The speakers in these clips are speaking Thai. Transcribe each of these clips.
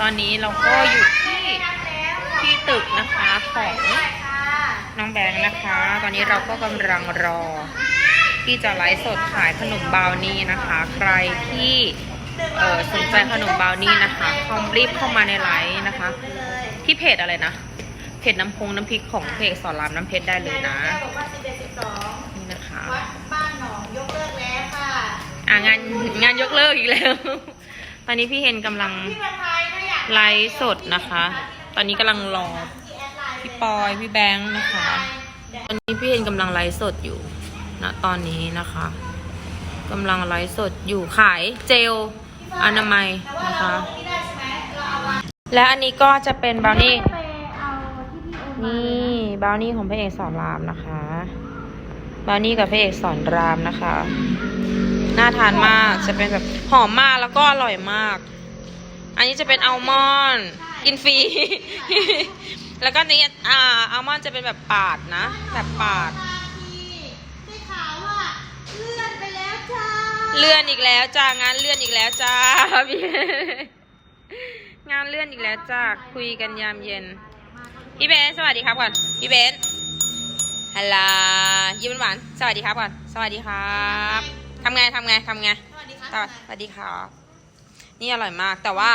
ตอนนี้เราก็อยู่ที่ที่ตึกนะคะของน้องแบงค์นะคะ ตอนนี้เราก็กำลังรอ ที่จะไลฟ์สดขายขนมบาวนี่นะคะ ใครที่สนใจขนมบาวนี่นะคะคอมรีบเข้ามาในไลฟ์นะคะ ที่เพจอะไรนะเพจน้ำพงน้ำพริกของเพจสอนรามน้ำเพชรได้เลยนะนี่นะคะวัดบ้านหนองยกเลิกแล้วค่ะอะงานงานยกเลิกอีกแล้ว ตอนนี้พี่เฮนกำลังพี่ประภัย ไลฟ์สดนะคะ ตอนนี้กำลังรอพี่ปอยพี่แบงค์นะคะ ตอนนี้พี่เฮนกำลังไลฟ์สดอยู่นะตอนนี้นะคะกำลังไลฟ์สดอยู่ขายเจลอนามัยนะคะเราไม่ได้ใช่ไหมเราเอาวางและอันนี้ก็จะเป็นบราวนี่ไปเอาที่พี่โอนมานี่บราวนี่ของพระเอกสอนรามนะคะบราวนี่กับพระเอกสอนรามนะคะ น่าทานมากจะเป็นแบบหอมมากแล้วก็อร่อยมาก อันนี้จะเป็นอัลมอนด์กินฟรี แล้วก็นี้อ่าอัลมอนด์จะเป็นแบบปาดนะ แบบปาด ได้ข่าวว่าเลื่อนไปแล้วจ้าเลื่อนอีกแล้วจ้างานเลื่อนอีกแล้วจ้าพี่งานเลื่อนอีกแล้วจ้าคุยกันยามเย็นพี่เบนสวัสดีครับก่อนพี่เบนฮัลโหลยิ้มหวานๆสวัสดีครับก่อนสวัสดีครับทำไงทำไงทำไงสวัสดีค่ะสวัสดีครับ นี่อร่อยมากแต่ว่า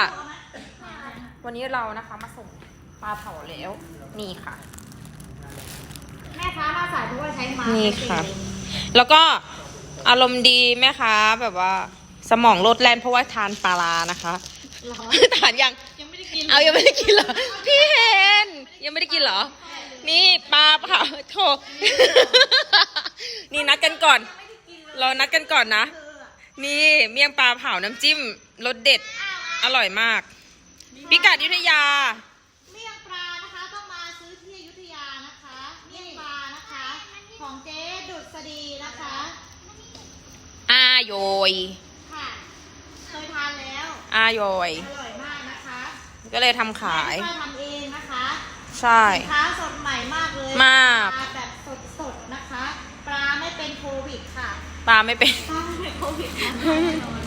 วันนี้เรานะคะมาส่งปลาเผาแล้ว นี่ค่ะ แม่ค้ามาสายเพราะว่าใช้มานี่นี่ค่ะ แล้วก็อารมณ์ดีแม่ค้าแบบว่า สมองโลดแล่นเพราะว่าทานปลาร้านะคะทานยังยังไม่ได้กินเอายังไม่ได้กินเหรอพี่เห็นยังไม่ได้กินเหรอ นี่ปลาเผาโถนี่นัดกันก่อน เรานัดกันก่อนนะ นี่เมี่ยงปลาเผาน้ำจิ้มรสเด็ดอร่อยมาก พิกัดอยุธยา เมี่ยงปลานะคะต้องมาซื้อที่อยุธยานะคะ เมี่ยงปลานะคะ ของเจ๊ดุษฎีนะคะอาโยยค่ะเคยทานแล้วอาโยย อร่อยมากนะคะก็เลยทำขายแม่ทำเองนะคะใช่ สินค้าสดใหม่มากเลยมาก ปลาแบบสดๆนะคะ ปลาไม่เป็นโควิดค่ะ ปลาไม่เป็นปลาไม่เป็นโควิดนะคะ